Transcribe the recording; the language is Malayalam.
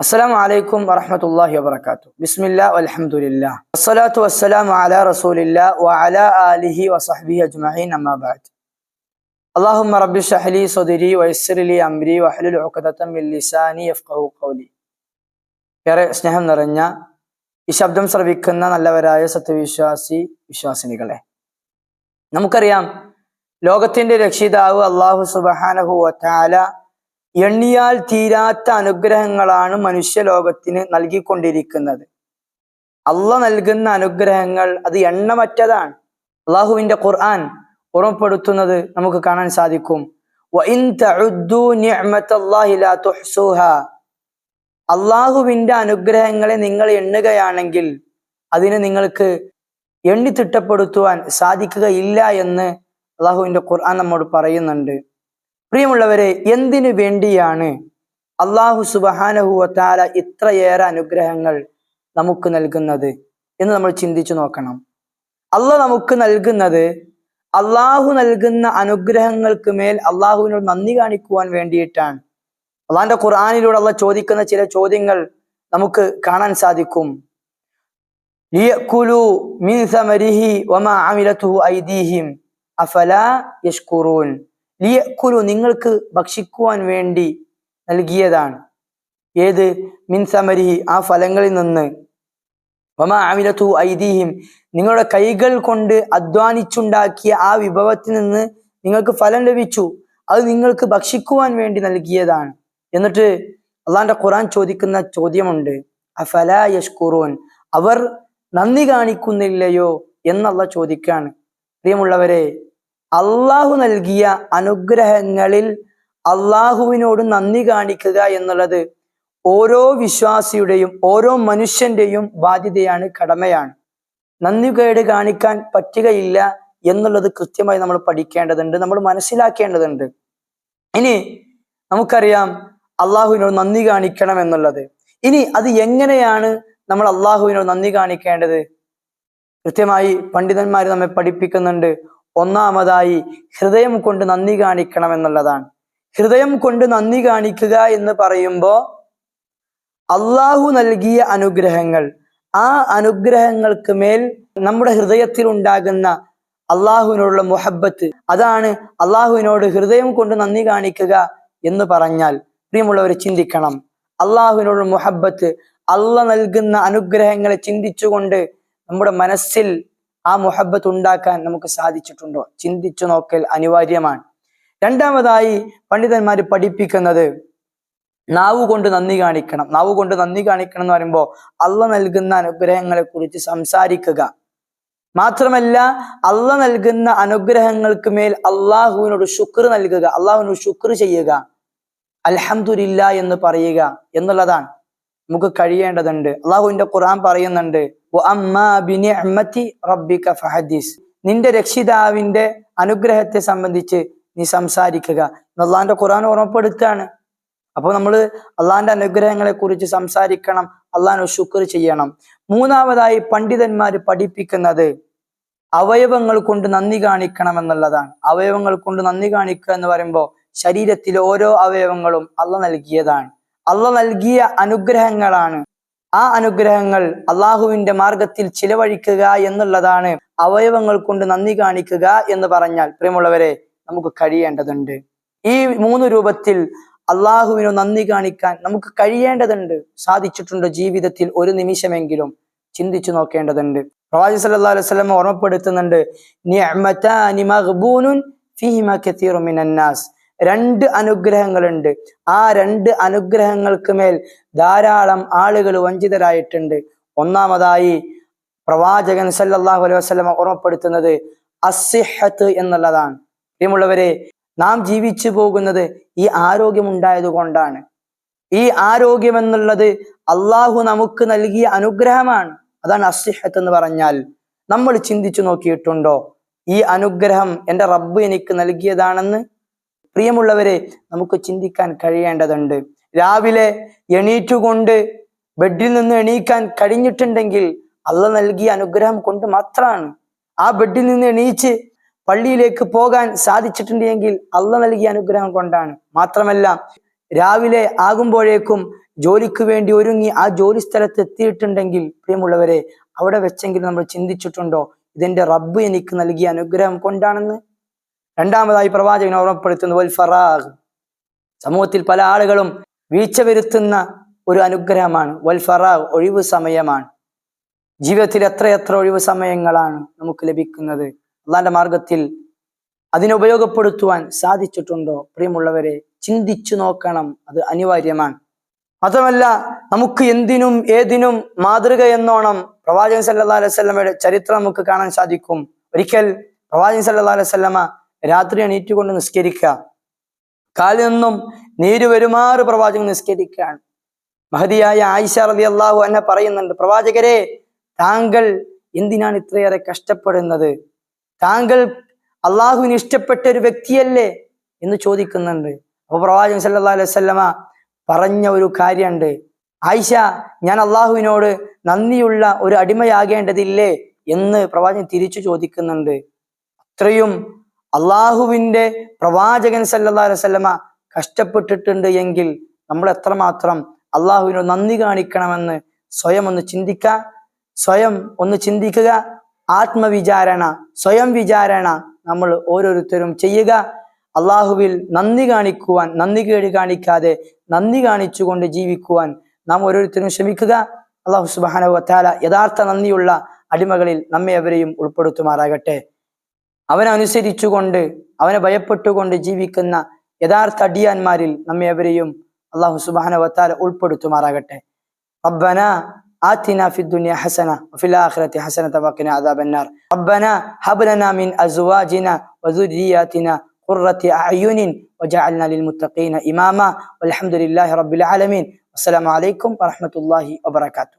അസ്സലാം വലൈക്കും വറഹമത്തല്ലാഹി വബർക്കാത്തു ബിസ്മില്ല അലഹമുല്ല അസ്സലാത്തു വസ്സലാം അല റസൂലില്ലാഹി വഅല ആലിഹി വസഹബി അജ്മഹീൻ അമ്മാബാദ് അള്ളാഹുമ്മ റബ്ബി ഷഹലി സൊദിരി വയസ്സിലി അംരി വഹലുൽ ഉഖദത്തം ലിസാനി യഫ്ഖഹു ഖൗലി. ഏറെ സ്നേഹം നിറഞ്ഞ ഈ ശബ്ദം ശ്രവിക്കുന്ന നല്ലവരായ സത്യവിശ്വാസി വിശ്വാസിനികളെ നമുക്കറിയാം ലോകത്തിന്റെ രക്ഷിതാവ് അള്ളാഹു സുബഹാനഹു വറ്റാല എണ്ണിയാൽ തീരാത്ത അനുഗ്രഹങ്ങളാണ് മനുഷ്യലോകത്തിന് നൽകിക്കൊണ്ടിരിക്കുന്നത്. അള്ള നൽകുന്ന അനുഗ്രഹങ്ങൾ അത് എണ്ണമറ്റതാണ്. അള്ളാഹുവിന്റെ ഖുർആൻ ഓർമ്മപ്പെടുത്തുന്നത് നമുക്ക് കാണാൻ സാധിക്കും. അള്ളാഹുവിന്റെ അനുഗ്രഹങ്ങളെ നിങ്ങൾ എണ്ണുകയാണെങ്കിൽ അതിനെ നിങ്ങൾക്ക് എണ്ണി തിട്ടപ്പെടുത്തുവാൻ സാധിക്കുകയില്ല എന്ന് അള്ളാഹുവിന്റെ ഖുർആൻ നമ്മോട് പറയുന്നുണ്ട്. പ്രിയമുള്ളവരെ എന്തിനു വേണ്ടിയാണ് അള്ളാഹു സുബഹാനഹുവത്താല ഇത്രയേറെ അനുഗ്രഹങ്ങൾ നമുക്ക് നൽകുന്നത് എന്ന് നമ്മൾ ചിന്തിച്ചു നോക്കണം. അള്ള നമുക്ക് നൽകുന്നത് അള്ളാഹു നൽകുന്ന അനുഗ്രഹങ്ങൾക്ക് മേൽ അള്ളാഹുവിനോട് നന്ദി കാണിക്കുവാൻ വേണ്ടിയിട്ടാണ്. അള്ളാഹിന്റെ ഖുർആാനിലൂടെ അള്ള ചോദിക്കുന്ന ചില ചോദ്യങ്ങൾ നമുക്ക് കാണാൻ സാധിക്കും. മിൻ വമാ ഐദീഹിം യഷ്കുറൂൻ ലിയക്കുലു നിങ്ങൾക്ക് ഭക്ഷിക്കുവാൻ വേണ്ടി നൽകിയതാണ്. ഏത്? മിൻ സമരിഹി ആ ഫലങ്ങളിൽ നിന്ന്. വമാ അമിലത്തു ഐദീഹിം നിങ്ങളുടെ കൈകൾ കൊണ്ട് അധ്വാനിച്ചുണ്ടാക്കിയ ആ വിഭവത്തിൽ നിന്ന് നിങ്ങൾക്ക് ഫലം ലഭിച്ചു. അത് നിങ്ങൾക്ക് ഭക്ഷിക്കുവാൻ വേണ്ടി നൽകിയതാണ്. എന്നിട്ട് അള്ളാന്റെ ഖുറാൻ ചോദിക്കുന്ന ചോദ്യമുണ്ട്. അഫല യഷ്കുറൂൻ അവർ നന്ദി കാണിക്കുന്നില്ലയോ എന്നുള്ള ചോദിക്കാണ്. പ്രിയമുള്ളവരെ അള്ളാഹു നൽകിയ അനുഗ്രഹങ്ങളിൽ അള്ളാഹുവിനോട് നന്ദി കാണിക്കുക എന്നുള്ളത് ഓരോ വിശ്വാസിയുടെയും ഓരോ മനുഷ്യന്റെയും ബാധ്യതയാണ് കടമയാണ്. നന്ദി കേട് കാണിക്കാൻ പറ്റുകയില്ല എന്നുള്ളത് കൃത്യമായി നമ്മൾ പഠിക്കേണ്ടതുണ്ട് നമ്മൾ മനസ്സിലാക്കേണ്ടതുണ്ട്. ഇനി നമുക്കറിയാം അള്ളാഹുവിനോട് നന്ദി കാണിക്കണം എന്നുള്ളത്. ഇനി അത് എങ്ങനെയാണ് നമ്മൾ അള്ളാഹുവിനോട് നന്ദി കാണിക്കേണ്ടത്? കൃത്യമായി പണ്ഡിതന്മാർ നമ്മെ പഠിപ്പിക്കുന്നുണ്ട്. ഒന്നാമതായി ഹൃദയം കൊണ്ട് നന്ദി കാണിക്കണം എന്നുള്ളതാണ്. ഹൃദയം കൊണ്ട് നന്ദി കാണിക്കുക എന്ന് പറയുമ്പോൾ അള്ളാഹു നൽകിയ അനുഗ്രഹങ്ങൾ. ആ അനുഗ്രഹങ്ങൾക്ക് മേൽ നമ്മുടെ ഹൃദയത്തിൽ ഉണ്ടാകുന്ന അള്ളാഹുവിനോടുള്ള മുഹബത്ത് അതാണ് അള്ളാഹുവിനോട് ഹൃദയം കൊണ്ട് നന്ദി കാണിക്കുക എന്ന് പറഞ്ഞാൽ പ്രിയമുള്ളവർ ചിന്തിക്കണം. അള്ളാഹുവിനോടുള്ള മുഹബത്ത് അള്ള നൽകുന്ന അനുഗ്രഹങ്ങളെ ചിന്തിച്ചുകൊണ്ട് നമ്മുടെ മനസ്സിൽ ആ മുഹബത്ത് ഉണ്ടാക്കാൻ നമുക്ക് സാധിച്ചിട്ടുണ്ടോ? ചിന്തിച്ചു നോക്കൽ അനിവാര്യമാണ്. രണ്ടാമതായി പണ്ഡിതന്മാർ പഠിപ്പിക്കുന്നത് നാവ് കൊണ്ട് നന്ദി കാണിക്കണം. നാവ് കൊണ്ട് നന്ദി കാണിക്കണം എന്ന് പറയുമ്പോൾ അള്ള നൽകുന്ന അനുഗ്രഹങ്ങളെ കുറിച്ച് സംസാരിക്കുക. മാത്രമല്ല അള്ള നൽകുന്ന അനുഗ്രഹങ്ങൾക്ക് മേൽ അള്ളാഹുവിനോട് ശുക്ർ നൽകുക. അള്ളാഹുവിനോട് ശുക്ർ ചെയ്യുക. അലഹമുല്ല എന്ന് പറയുക എന്നുള്ളതാണ്. നമുക്ക് കഴിയേണ്ടതുണ്ട്. അള്ളാഹുവിന്റെ ഖുർആൻ പറയുന്നുണ്ട് നിന്റെ രക്ഷിതാവിന്റെ അനുഗ്രഹത്തെ സംബന്ധിച്ച് നീ സംസാരിക്കുക. അള്ളാഹിന്റെ ഖുറാൻ ഓർമ്മപ്പെടുത്താണ്. അപ്പോൾ നമ്മൾ അള്ളാഹിന്റെ അനുഗ്രഹങ്ങളെ കുറിച്ച് സംസാരിക്കണം. അള്ളാഹിന് ശുക്ർ ചെയ്യണം. മൂന്നാമതായി പണ്ഡിതന്മാർ പഠിപ്പിക്കുന്നത് അവയവങ്ങൾ കൊണ്ട് നന്ദി കാണിക്കണം എന്നുള്ളതാണ്. അവയവങ്ങൾ കൊണ്ട് നന്ദി കാണിക്കുക എന്ന് പറയുമ്പോൾ ശരീരത്തിലെ ഓരോ അവയവങ്ങളും അള്ള നൽകിയതാണ്. അള്ള നൽകിയ അനുഗ്രഹങ്ങളാണ്. ആ അനുഗ്രഹങ്ങൾ അള്ളാഹുവിന്റെ മാർഗത്തിൽ ചിലവഴിക്കുക എന്നുള്ളതാണ് അവയവങ്ങൾ കൊണ്ട് നന്ദി കാണിക്കുക എന്ന് പറഞ്ഞാൽ പ്രിയമുള്ളവരെ നമുക്ക് കഴിയേണ്ടതുണ്ട്. ഈ മൂന്ന് രൂപത്തിൽ അള്ളാഹുവിനു നന്ദി കാണിക്കാൻ നമുക്ക് കഴിയേണ്ടതുണ്ട്. സാധിച്ചിട്ടുണ്ട് ജീവിതത്തിൽ ഒരു നിമിഷമെങ്കിലും ചിന്തിച്ചു നോക്കേണ്ടതുണ്ട്. പ്രവാചി സല്ലല്ലാഹു അലൈഹി ഓർമ്മപ്പെടുത്തുന്നുണ്ട് രണ്ട് അനുഗ്രഹങ്ങളുണ്ട്. ആ രണ്ട് അനുഗ്രഹങ്ങൾക്ക് മേൽ ധാരാളം ആളുകൾ വഞ്ചിതരായിട്ടുണ്ട്. ഒന്നാമതായി പ്രവാചകൻ സല്ലാഹു അലൈഹി വസ്ലമ ഓർമ്മപ്പെടുത്തുന്നത് അസിഹത്ത് എന്നുള്ളതാണ്. പ്രിയമുള്ളവരെ നാം ജീവിച്ചു പോകുന്നത് ഈ ആരോഗ്യം ഉണ്ടായത് കൊണ്ടാണ്. ഈ ആരോഗ്യം എന്നുള്ളത് അള്ളാഹു നമുക്ക് നൽകിയ അനുഗ്രഹമാണ്. അതാണ് അസിഹത്ത് എന്ന് പറഞ്ഞാൽ നമ്മൾ ചിന്തിച്ചു നോക്കിയിട്ടുണ്ടോ? ഈ അനുഗ്രഹം എന്റെ റബ്ബ് എനിക്ക് നൽകിയതാണെന്ന് പ്രിയമുള്ളവരെ നമുക്ക് ചിന്തിക്കാൻ കഴിയേണ്ടതുണ്ട്. രാവിലെ എണീറ്റുകൊണ്ട് ബെഡിൽ നിന്ന് എണീക്കാൻ കഴിഞ്ഞിട്ടുണ്ടെങ്കിൽ അള്ള നൽകിയ അനുഗ്രഹം കൊണ്ട് മാത്രമാണ് ആ ബെഡിൽ നിന്ന് എണീച്ച് പള്ളിയിലേക്ക് പോകാൻ സാധിച്ചിട്ടുണ്ടെങ്കിൽ അള്ള നൽകിയ അനുഗ്രഹം കൊണ്ടാണ്. മാത്രമല്ല രാവിലെ ആകുമ്പോഴേക്കും ജോലിക്ക് വേണ്ടി ഒരുങ്ങി ആ ജോലി സ്ഥലത്ത് എത്തിയിട്ടുണ്ടെങ്കിൽ പ്രിയമുള്ളവരെ അവിടെ വെച്ചെങ്കിലും നമ്മൾ ചിന്തിച്ചിട്ടുണ്ടോ ഇതെന്റെ റബ്ബ് എനിക്ക് നൽകിയ അനുഗ്രഹം കൊണ്ടാണെന്ന്? രണ്ടാമതായി പ്രവാചകൻ ഓർമ്മപ്പെടുത്തുന്നു വൽ ഫറാഖ് സമൂഹത്തിൽ പല ആളുകളും വീഴ്ച വരുത്തുന്ന ഒരു അനുഗ്രഹമാണ്. വൽ ഫറാഖ് ഒഴിവ് സമയമാണ്. ജീവിതത്തിൽ എത്ര എത്ര ഒഴിവ് സമയങ്ങളാണ് നമുക്ക് ലഭിക്കുന്നത്. അള്ളാന്റെ മാർഗത്തിൽ അതിനെ ഉപയോഗപ്പെടുത്തുവാൻ സാധിച്ചിട്ടുണ്ടോ? പ്രിയമുള്ളവരെ ചിന്തിച്ചു നോക്കണം. അത് അനിവാര്യമാണ്. മാത്രമല്ല നമുക്ക് എന്തിനും ഏതിനും മാതൃക എന്നോണം പ്രവാചകൻ സല്ലാ അലൈവല്ലമയുടെ ചരിത്രം നമുക്ക് കാണാൻ സാധിക്കും. ഒരിക്കൽ പ്രവാചകൻ സല്ലാ അലൈഹി രാത്രി എണീറ്റുകൊണ്ട് നിസ്കരിക്കുക. കാലിൽ നിന്നും നീര് വരുമാറ് പ്രവാചകൻ നിസ്കരിക്കുകയാണ്. മഹതിയായ ആയിഷ റതി അള്ളാഹു എന്നെ പറയുന്നുണ്ട് പ്രവാചകരെ താങ്കൾ എന്തിനാണ് ഇത്രയേറെ കഷ്ടപ്പെടുന്നത്? താങ്കൾ അള്ളാഹുവിന് ഇഷ്ടപ്പെട്ട ഒരു വ്യക്തിയല്ലേ? എന്ന് ചോദിക്കുന്നുണ്ട്. അപ്പൊ പ്രവാചകൻ സല്ലല്ലാഹു അലൈഹി വസല്ലമ പറഞ്ഞ ഒരു കാര്യമുണ്ട്. ആയിഷ ഞാൻ അള്ളാഹുവിനോട് നന്ദിയുള്ള ഒരു അടിമയാകേണ്ടതില്ലേ? എന്ന് പ്രവാചകൻ തിരിച്ചു ചോദിക്കുന്നുണ്ട്. അത്രയും അള്ളാഹുവിന്റെ പ്രവാചകൻ സല്ലല്ലാഹു അലൈഹി വസല്ലമ കഷ്ടപ്പെട്ടിട്ടുണ്ട് എങ്കിൽ നമ്മൾ എത്രമാത്രം അള്ളാഹുവിനോട് നന്ദി കാണിക്കണമെന്ന് സ്വയം ഒന്ന് ചിന്തിക്കുക സ്വയം ഒന്ന് ചിന്തിക്കുക ആത്മവിചാരണ സ്വയം വിചാരണ നമ്മൾ ഓരോരുത്തരും ചെയ്യുക. അള്ളാഹുവിൽ നന്ദി കാണിക്കുവാൻ നന്ദി കേട് കാണിക്കാതെ നന്ദി കാണിച്ചുകൊണ്ട് ജീവിക്കുവാൻ നാം ഓരോരുത്തരും ശ്രമിക്കുക. അള്ളാഹു സുബാനവ താല യഥാർത്ഥ നന്ദിയുള്ള അടിമകളിൽ നമ്മെ അവരെയും ഉൾപ്പെടുത്തുമാറാകട്ടെ. അവനെ അനുസരിച്ചുകൊണ്ട് അവനെ ഭയപ്പെട്ടുകൊണ്ട് ജീവിക്കുന്ന യഥാർത്ഥ അടിയാന്മാരിൽ നമ്മെ അവരെയും അള്ളാഹു സുബാന വത്താല ഉൾപ്പെടുത്തുമാറാകട്ടെ ربنا آتنا في الدنيا حسنة وفي الآخرة حسنة وقنا عذاب النار ربنا هب لنا من أزواجنا وذرياتنا قرة أعين وجعلنا للمتقين إماما والحمد لله رب العالمين والسلام عليكم ورحمة الله وبركاته